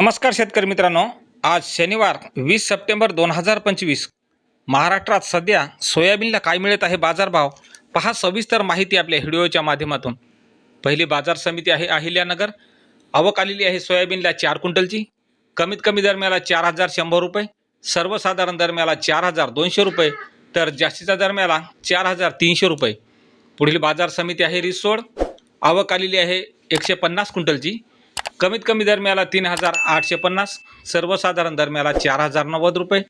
नमस्कार शेतकरी मित्रांनो. आज शनिवार वीस सप्टेंबर दोन हजार पंचवीस. महाराष्ट्रात सध्या सोयाबीनला काय मिळत आहे बाजारभाव पहा सविस्तर माहिती आपल्या व्हिडिओच्या माध्यमातून. पहिली बाजार समिती आहे अहिल्यानगर. आवक आलेली आहे सोयाबीनला चार क्विंटलची. कमीत कमी दरम्याला चार हजार शंभर रुपये. सर्वसाधारण दरम्याला चार हजार दोनशे रुपये. तर जास्तीच्या दरम्याला चार हजार तीनशे रुपये. पुढील बाजार समिती आहे रिसोड. आवक आलेली आहे एकशे पन्नास क्विंटलची. कमीत कमी दरम्याला तीन हजार आठशे पन्नास सर्वसाधारण दरम्याला चार हजार नव्वद रुपये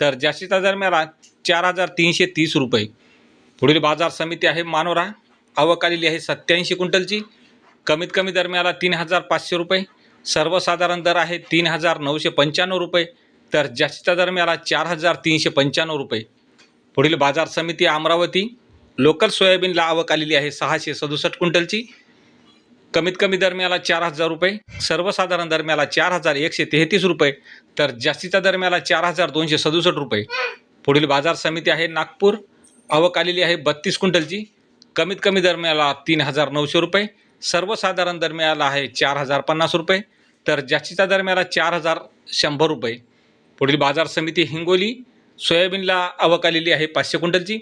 तर जास्तीच्या दरम्याला चार हजार तीनशे तीस रुपये. पुढील बाजार समिती आहे मानोरा आवक आलेली आहे सत्याऐंशी क्विंटलची कमीत कमी दरम्याला तीन हजार पाचशे रुपये सर्वसाधारण दर आहे तीन हजार नऊशे पंच्याण्णव रुपये तर जास्तीच्या दरम्याला चार हजार तीनशे पंच्याण्णव रुपये. पुढील बाजार समिती अमरावती लोकल सोयाबीनला आवक आलेली आहे सहाशे सदुसष्ट क्विंटलची कमीत कमी दरम्याला चार हजार रुपये सर्वसाधारण दरम्याला चार हजार एकशे तेहतीस रुपये तर जास्तीच्या दरम्याला चार हजार दोनशे सदुसष्ट रुपये. पुढील बाजार समिती आहे नागपूर आवक आलेली आहे बत्तीस क्विंटलची. कमीत कमी दरम्याला तीन हजार नऊशे रुपये सर्वसाधारण दरम्याला आहे चार हजार पन्नास रुपये तर जास्तीच्या दरम्याला चार हजार शंभर रुपये. पुढील बाजार समिती हिंगोली सोयाबीनला आवक आलेली आहे पाचशे क्विंटलची.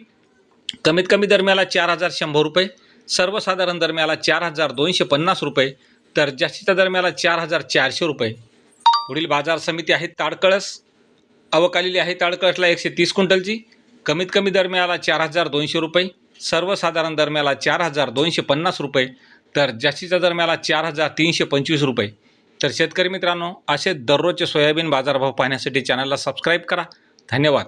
कमीत कमी दरम्याला चार हजार शंभर रुपये सर्वसाधारण दरम्याला चार हजार दोनशे पन्नास रुपये तर जास्तीच्या दरम्याला चार हजार चारशे रुपये. पुढील बाजार समिती आहे ताडकळस. अवकालेली आहे ताडकळसला एकशे तीस क्विंटलची. कमीत कमी दरम्याला चार हजार दोनशे रुपये सर्वसाधारण दरम्याला चार हजार दोनशे पन्नास रुपये तर जास्तीच्या दरम्याला चार हजार तीनशे पंचवीस रुपये. तर शेतकरी मित्रांनो असे दररोजचे सोयाबीन बाजारभाव पाहण्यासाठी चॅनलला सबस्क्राईब करा. धन्यवाद.